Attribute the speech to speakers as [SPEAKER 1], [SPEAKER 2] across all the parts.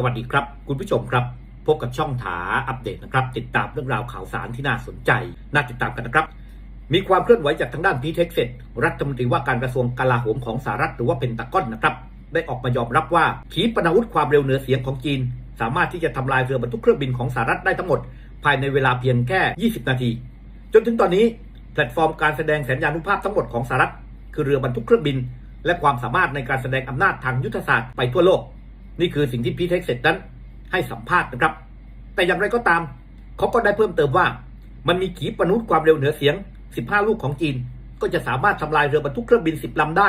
[SPEAKER 1] สวัสดีครับ คุณผู้ชมครับ พบกับช่องถาอัปเดตนะครับ ติดตามเรื่องราวข่าวสารที่น่าสนใจ น่าติดตามกันนะครับ มีความเคลื่อนไหวจากทางด้านพีเท็กเซตรัฐมนตรีว่าการกระทรวงกลาโหมของสหรัฐหรือว่าเป็นตะก้อนนะครับ ได้ออกมายอมรับว่าขีปนาวุธความเร็วเหนือเสียงของจีน สามารถที่จะทำลายเรือบรรทุกเครื่องบินของสหรัฐได้ทั้งหมด ภายในเวลาเพียงแค่ 20 นาที จนถึงตอนนี้แพลตฟอร์มการแสดงสัญญานุภาพทั้งหมดของสหรัฐคือเรือบรรทุกเครื่องบิน และความสามารถในการแสดงอำนาจทางยุทธศาสตร์ไปทั่วโลก นี่คือสิ่งที่พีเท็กเซตนั้น ให้สัมภาษณ์นะครับ แต่อย่างไรก็ตาม เขาก็ได้เพิ่มเติมว่า มันมีขีปนาวุธความเร็วเหนือเสียง 15 ลูกของจีน ก็จะสามารถทำลายเรือบรรทุกเครื่องบิน 10ลำได้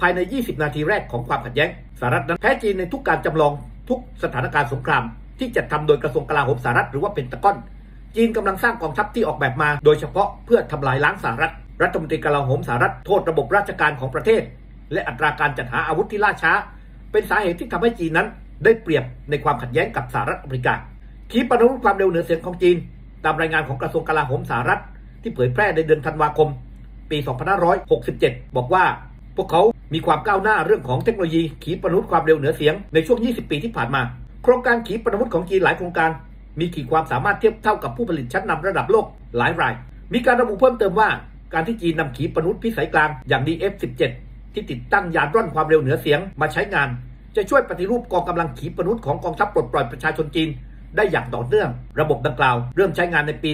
[SPEAKER 1] ภายใน 20 นาทีแรกของความขัดแย้งสหรัฐนั้นแพ้จีนในทุกการจำลองทุกสถานการณ์สงคราม ที่จัดทำโดยกระทรวงกลาโหมสหรัฐหรือว่าเป็นตะก้อนจีนกำลังสร้างกองทัพที่ออกแบบมา โดยเฉพาะเพื่อทำลายล้างสหรัฐ รัฐมนตรีกลาโหมสหรัฐโทษระบบราชการของประเทศ และอัตราการจัดหาอาวุธที่ล่าช้า เป็นสาเหตุที่ทำให้จีนนั้น ได้เปรียบในความขัดแย้งกับสหรัฐอเมริกา ขีปนาวุธความเร็วเหนือเสียงของจีน ตามรายงานของกระทรวงกลาโหมสหรัฐ ที่เผยแพร่ในเดือนธันวาคม ปี 2567 บอกว่า พวกเขามีความก้าวหน้าเรื่องของเทคโนโลยีขีปนาวุธความเร็วเหนือเสียงในช่วง 20 ปีที่ผ่านมา โครงการขีปนาวุธของจีนหลายโครงการ มีขีดความสามารถเทียบเท่ากับผู้ผลิตชั้นนำระดับโลกหลายราย มีการระบุเพิ่มเติมว่าการที่จีนนำขีปนาวุธพิสัยกลางอย่าง DF-17 ที่ติดตั้งยานร่อนความเร็วเหนือเสียงมาใช้งาน จะช่วยปฏิรูปกองกำลังขีปนาวุธของกองทัพปลดปล่อยประชาชนจีน ได้อย่างต่อเนื่อง ระบบดังกล่าวเริ่มใช้งานในปี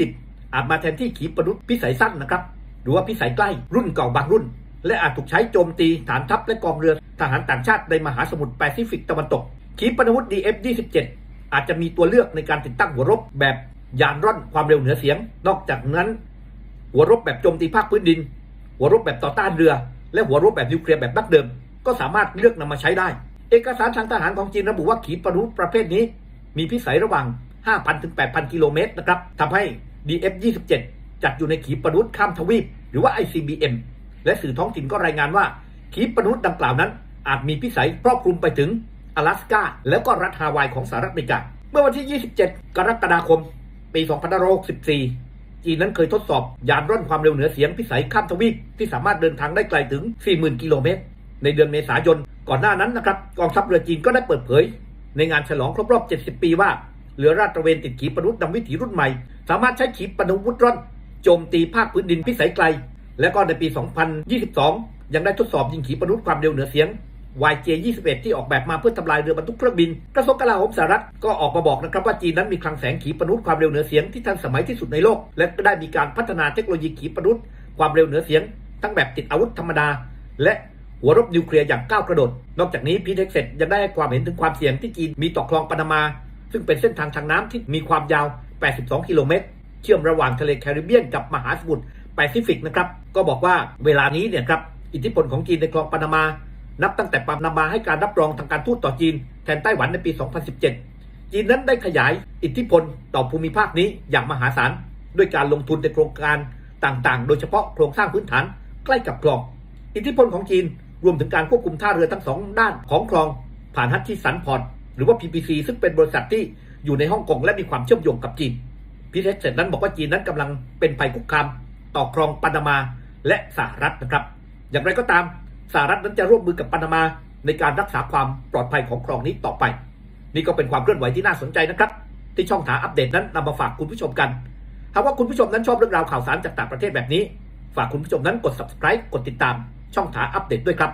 [SPEAKER 1] 2020 อาจมาแทนที่ขีปนาวุธพิสัยสั้นนะครับหรือว่าพิสัยใกล้รุ่นเก่าบางรุ่น และอาจถูกใช้โจมตีฐานทัพและกองเรือทหารต่างชาติในมหาสมุทรแปซิฟิกตะวันตก ขีปนาวุธ DF-27 อาจจะมีตัวเลือกในการติดตั้งหัวรบแบบยานร่อนความเร็วเหนือเสียง นอกจากนั้น หัวรบแบบโจมตีภาคพื้นดิน หัวรบแบบต่อต้านเรือ และหัวรบแบบนิวเคลียร์แบบดั้งเดิม ก็สามารถเลือกนำมาใช้ได้ เอกสารทางทหารของจีนระบุว่าขีปนาวุธประเภทนี้ มีพิสัยระหว่าง 5,000 ถึง 8,000 กิโลเมตรนะครับทำให้ DF-27 จัดอยู่ในขีปนาวุธข้ามทวีป หรือว่า ICBM และสื่อท้องถิ่นก็รายงานว่า ขีปนาวุธดังกล่าวนั้น อาจมีพิสัยครอบคลุมไปถึง阿拉สกาแล้วก็รัฐฮาวายของสหรัฐอเมริกา เมื่อวันที่ 27 กรกฎาคม ปี 2564 จีนนั้นเคยทดสอบ ยานร่อนความเร็วเหนือเสียงพิสัยข้ามทวีปที่สามารถเดินทางได้ไกลถึง 40,000 กิโลเมตร ในเดือนเมษายน ก่อนหน้านั้นนะครับกองทัพเรือจีนก็ได้เปิดเผย ในงานฉลองครบรอบ 70 ปีว่าเรือราดตระเวนติดขีปนาวุธนำวิถีรุ่นใหม่ สามารถใช้ขีปนาวุธร่อนโจมตีภาคพื้นดินพิสัยไกล และก็ในปี 2022 ยังได้ทดสอบยิงขีปนาวุธความเร็วเหนือเสียง YJ-21 ที่ออกแบบมาเพื่อทำลายเรือบรรทุกเครื่องบิน กระทรวงกลาโหมสหรัฐก็ออกมาบอกนะครับว่าจีนนั้นมีคลังแสงขีปนาวุธความเร็วเหนือเสียงที่ทันสมัยที่สุดในโลก และก็ได้มีการพัฒนาเทคโนโลยีขีปนาวุธความเร็วเหนือเสียง ทั้งแบบติดอาวุธธรรมดา และหัวรบนิวเคลียร์อย่างก้าวกระโดด นอกจากนี้พีเท็กเซตยังได้ให้ความเห็นถึงความเสี่ยงที่จีนมีต่อคลองปานามา ซึ่งเป็นเส้นทางทางน้ำที่มีความยาว 82 กิโลเมตร เชื่อมระหว่างทะเลแคริบเบียนกับมหาสมุทรแปซิฟิกนะครับ ก็บอกว่าเวลานี้เนี่ยครับ อิทธิพลของจีนในคลองปานามา นับตั้งแต่ปานามาให้การรับรองทางการทูตต่อจีน แทนไต้หวันในปี 2017 จีนนั้นได้ขยายอิทธิพลต่อภูมิภาคนี้อย่างมหาศาล ด้วยการลงทุนในโครงการต่างๆ โดยเฉพาะโครงสร้างพื้นฐานใกล้กับคลอง อิทธิพลของจีนรวมถึงการควบคุมท่าเรือทั้งสองด้านของคลอง ผ่านฮัตชิสันพอร์ตหรือว่า PPC ซึ่งเป็นบริษัทที่อยู่ในฮ่องกงและมีความเชื่อมโยงกับจีนพิเศษเสร็จนั้นบอกว่าจีนนั้นกำลังเป็นภัยคุกคาม ต่อคลองปานามาและสหรัฐนะครับ อย่างไรก็ตาม สหรัฐนั้นจะร่วมมือกับปานามาในการรักษาความปลอดภัยของคลองนี้ต่อไป นี่ก็เป็นความเคลื่อนไหวที่น่าสนใจนะครับ ที่ช่องถาอัปเดตนั้นนำมาฝากคุณผู้ชมกัน หากว่าคุณผู้ชมนั้นชอบเรื่องราวข่าวสารจากต่างประเทศแบบนี้ ฝากคุณผู้ชมนั้นกด subscribe กดติดตามช่องถาอัปเดตด้วยครับ